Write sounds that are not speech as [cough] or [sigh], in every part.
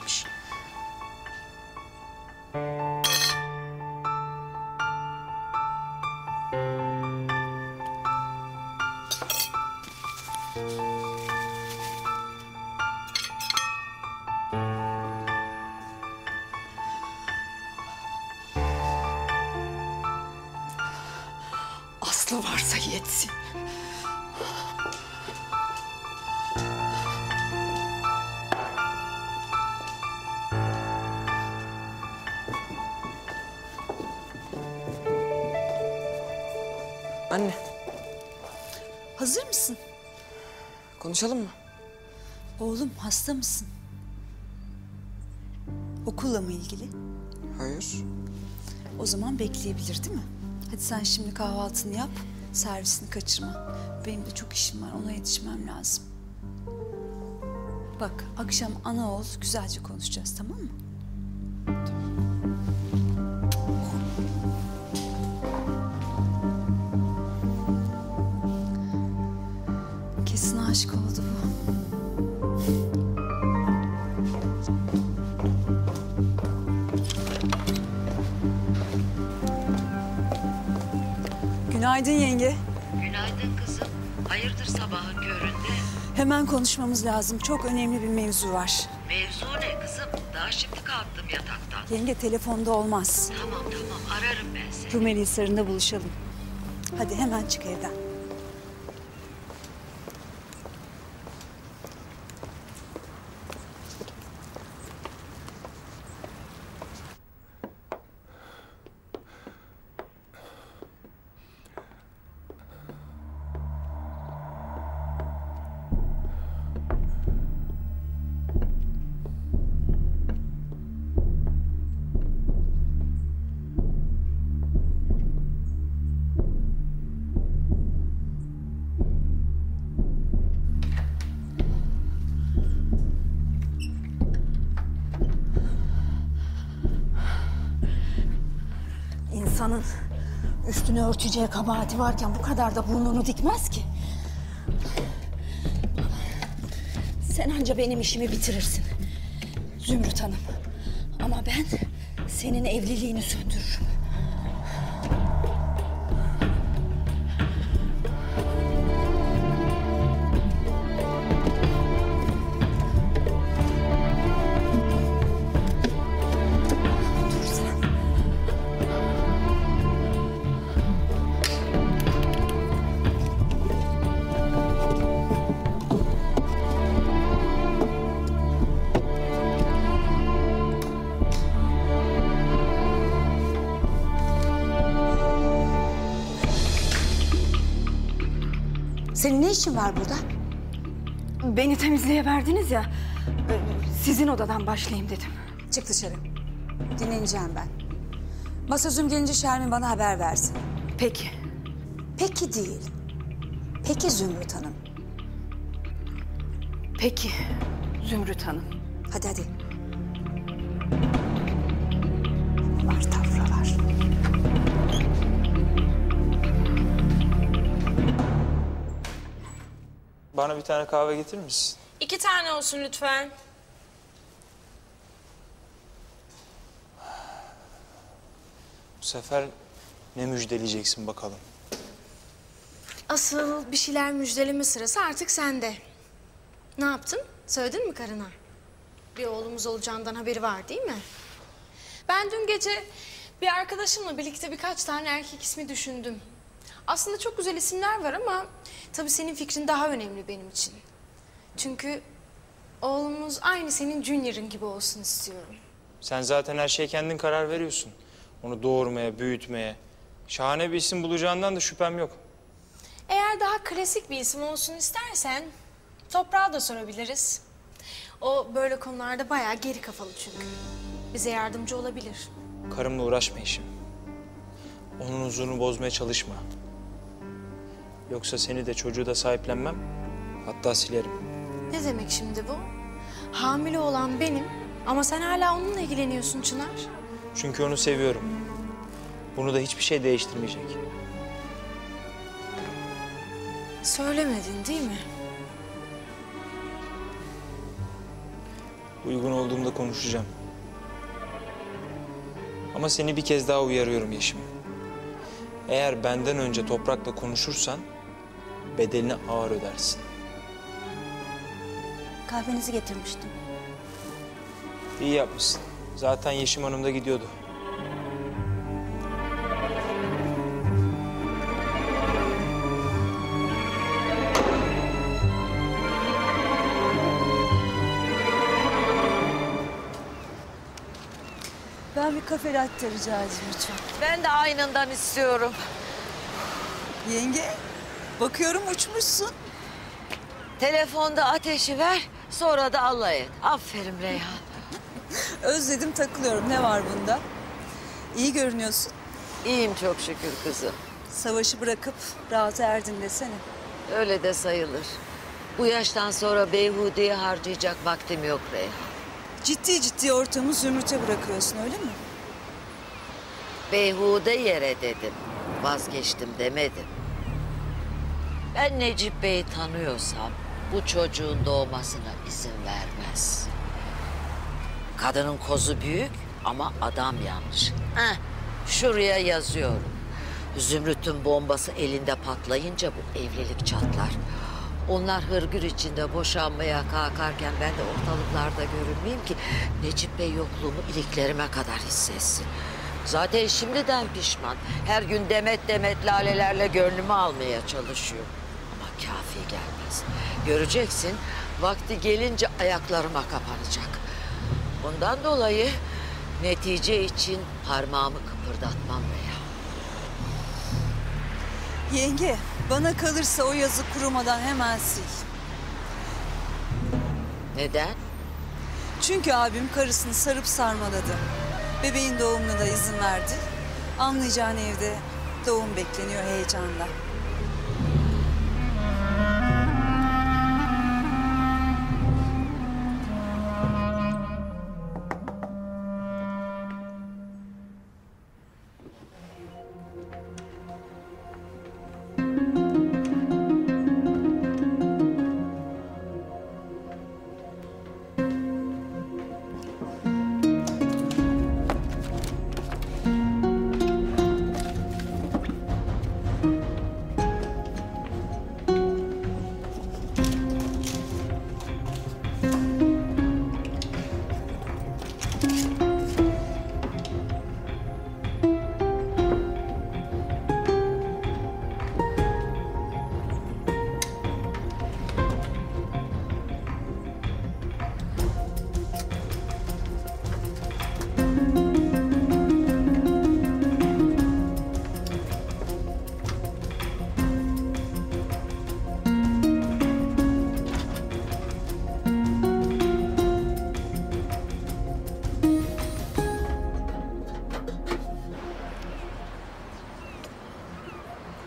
uğraşmış. Anne, Hazır mısın? konuşalım mı? Oğlum hasta mısın? Okulla mı ilgili? Hayır. O zaman bekleyebilir değil mi? Hadi sen şimdi kahvaltını yap, servisini kaçırma. Benim de çok işim var, ona yetişmem lazım. Bak, akşam ana oğul güzelce konuşacağız, tamam mı? Kesin aşık oldu bu. Günaydın yenge. Günaydın kızım. Hayırdır sabahın köründe? Hemen konuşmamız lazım. Çok önemli bir mevzu var. Mevzu ne kızım? Daha şimdi kalktım yataktan. Yenge telefonda olmaz. Tamam tamam ararım ben seni. Rumeli Hisarı'nda buluşalım. Hadi hemen çık evden. İnsanın üstünü örteceği kabahati varken bu kadar da burnunu dikmez ki. Sen anca benim işimi bitirirsin. Zümrüt Hanım. Ama ben senin evliliğini söndürürüm. Senin ne işin var burada? Beni temizliğe verdiniz ya. e, Sizin odadan başlayayım dedim. Çık dışarı. Dinleneceğim ben. Masözüm gelince Şermin bana haber versin. Peki. Peki değil. Peki Zümrüt Hanım. Peki Zümrüt Hanım. Hadi hadi. Var tafra Bana bir tane kahve getirir misin? İki tane olsun lütfen. Bu sefer ne müjdeleyeceksin bakalım. Asıl bir şeyler müjdeleme sırası artık sende. Ne yaptın? Söyledin mi karına? Bir oğlumuz olacağından haberi var değil mi? Ben dün gece bir arkadaşımla birlikte birkaç tane erkek ismi düşündüm. Aslında çok güzel isimler var ama tabii senin fikrin daha önemli benim için. Çünkü oğlumuz aynı senin Junior'ın gibi olsun istiyorum. Sen zaten her şeye kendin karar veriyorsun. Onu doğurmaya, büyütmeye. Şahane bir isim bulacağından da şüphem yok. Eğer daha klasik bir isim olsun istersen toprağa da sorabiliriz. O böyle konularda bayağı geri kafalı çünkü. Bize yardımcı olabilir. Karımla uğraşma işim. Onun huzurunu bozmaya çalışma. Yoksa seni de çocuğu da sahiplenmem. Hatta silerim. Ne demek şimdi bu? Hamile olan benim ama sen hala onunla ilgileniyorsun Çınar. Çünkü onu seviyorum. Bunu da hiçbir şey değiştirmeyecek. Söylemedin değil mi? Uygun olduğumda konuşacağım. Ama seni bir kez daha uyarıyorum Yeşim. Eğer benden önce toprakla konuşursan bedelini ağır ödersin. Kahvenizi getirmiştim. İyi yapmışsın. Zaten Yeşim Hanım da gidiyordu. Ben bir kafe latte rica edeyim lütfen. Ben de aynından istiyorum. Yenge, bakıyorum uçmuşsun. Telefonda ateşi ver, sonra da alay et. Aferin Reyhan. [laughs] Özledim takılıyorum. Ne var bunda? İyi görünüyorsun. İyiyim çok şükür kızım. Savaşı bırakıp rahata erdin desene. Öyle de sayılır. Bu yaştan sonra beyhudeye harcayacak vaktim yok Reyhan. Ciddi ciddi ortamı zümrüte bırakıyorsun öyle mi? Beyhude yere dedim. Vazgeçtim demedim. Ben Necip Bey'i tanıyorsam bu çocuğun doğmasına izin vermez. Kadının kozu büyük ama adam yanlış. Heh, şuraya yazıyorum. Zümrüt'ün bombası elinde patlayınca bu evlilik çatlar. Onlar hırgür içinde boşanmaya kalkarken ben de ortalıklarda görünmeyeyim ki Necip Bey yokluğumu iliklerime kadar hissetsin. Zaten şimdiden pişman. Her gün demet demet lalelerle gönlümü almaya çalışıyor. Kafi gelmez. Göreceksin vakti gelince ayaklarıma kapanacak. Bundan dolayı netice için parmağımı kıpırdatmam veya. Yenge, bana kalırsa o yazı kurumadan hemen sil. Neden? Çünkü abim karısını sarıp sarmaladı. Bebeğin doğumuna da izin verdi. Anlayacağın evde doğum bekleniyor heyecanla.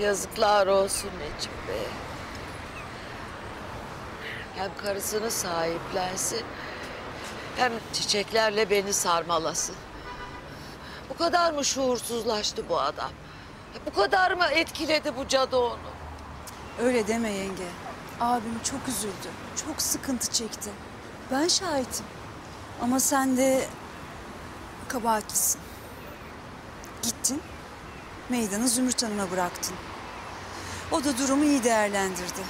Yazıklar olsun Necip Bey. Hem karısını sahiplensin, hem çiçeklerle beni sarmalasın. Bu kadar mı şuursuzlaştı bu adam? Bu kadar mı etkiledi bu cadı onu? Öyle deme yenge. Abim çok üzüldü. Çok sıkıntı çekti. Ben şahitim. Ama sen de kabahatlisin. Gittin, meydanı Zümrüt Hanım'a bıraktın. O da durumu iyi değerlendirdi.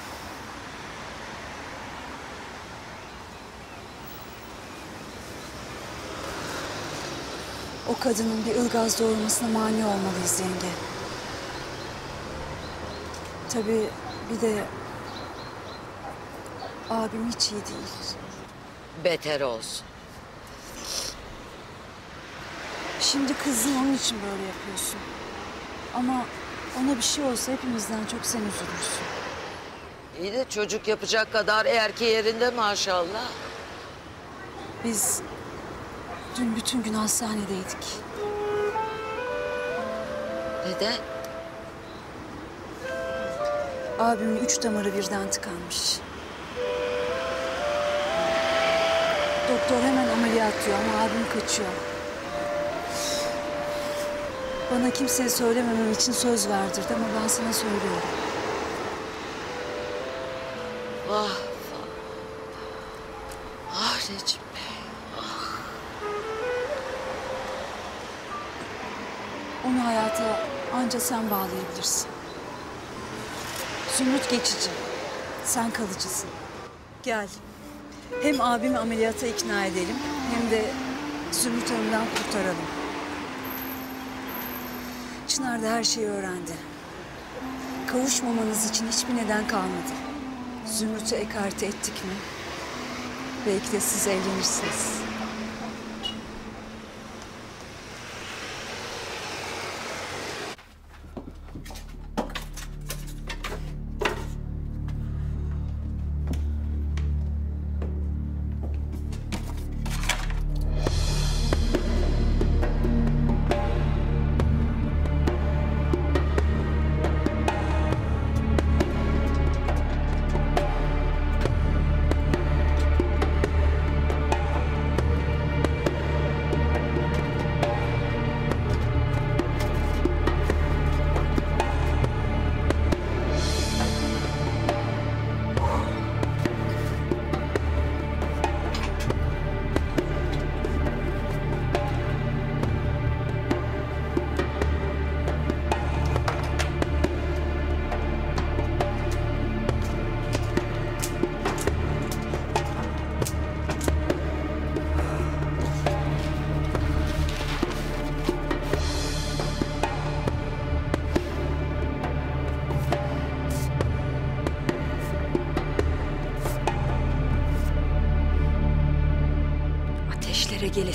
O kadının bir ılgaz doğurmasına mani olmalıyız yenge. Tabii bir de abim hiç iyi değil. Beter olsun. Şimdi kızdın onun için böyle yapıyorsun. Ama ona bir şey olsa hepimizden çok sen üzülürsün. İyi de çocuk yapacak kadar erki yerinde maşallah. Biz dün bütün gün hastanedeydik. Neden? Abimin üç damarı birden tıkanmış. Doktor hemen ameliyat diyor ama abim kaçıyor. Bana kimseye söylememem için söz verdirdi ama ben sana söylüyorum. Vah vah. Ah, ah, ah Recep Bey. Ah. Onu hayata ancak sen bağlayabilirsin. Zümrüt geçici. Sen kalıcısın. Gel. Hem abimi ameliyata ikna edelim hem de Zümrüt Hanım'dan kurtaralım. Çınar da her şeyi öğrendi. Kavuşmamanız için hiçbir neden kalmadı. Zümrüt'ü ekarte ettik mi? Belki de siz evlenirsiniz.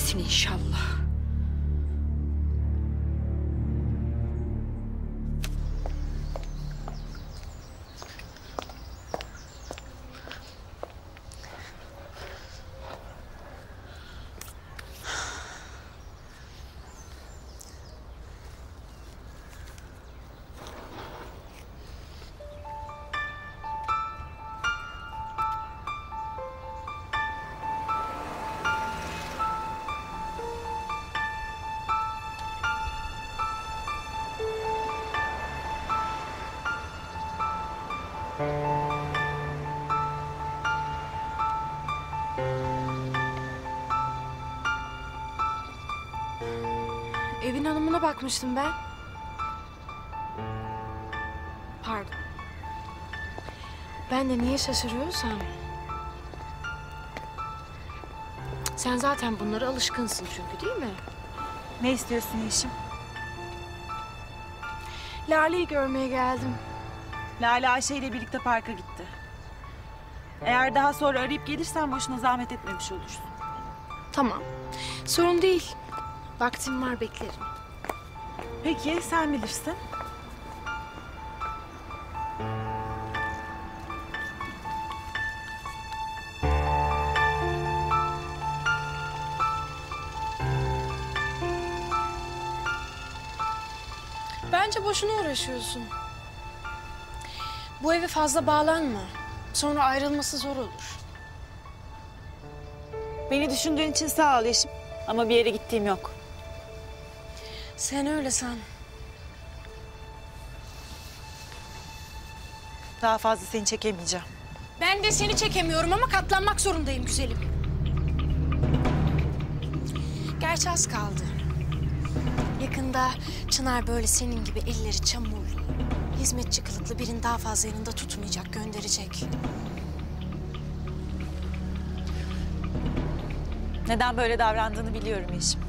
Hepsini inşallah. Hanımına bakmıştım ben. Pardon. Ben de niye şaşırıyorsam. Sen zaten bunlara alışkınsın çünkü değil mi? Ne istiyorsun Yeşim? Lale'yi görmeye geldim. Lale Ayşe ile birlikte parka gitti. Eğer daha sonra arayıp gelirsen boşuna zahmet etmemiş olursun. Tamam. Sorun değil. Vaktim var beklerim. Peki sen bilirsin. Bence boşuna uğraşıyorsun. Bu eve fazla bağlanma. Sonra ayrılması zor olur. Beni düşündüğün için sağ ol Yeşim. Ama bir yere gittiğim yok. Sen öyle san. Daha fazla seni çekemeyeceğim. Ben de seni çekemiyorum ama katlanmak zorundayım güzelim. Gerçi az kaldı. Yakında Çınar böyle senin gibi elleri çamurlu, hizmetçi kılıklı birini daha fazla yanında tutmayacak, gönderecek. Neden böyle davrandığını biliyorum Yeşim.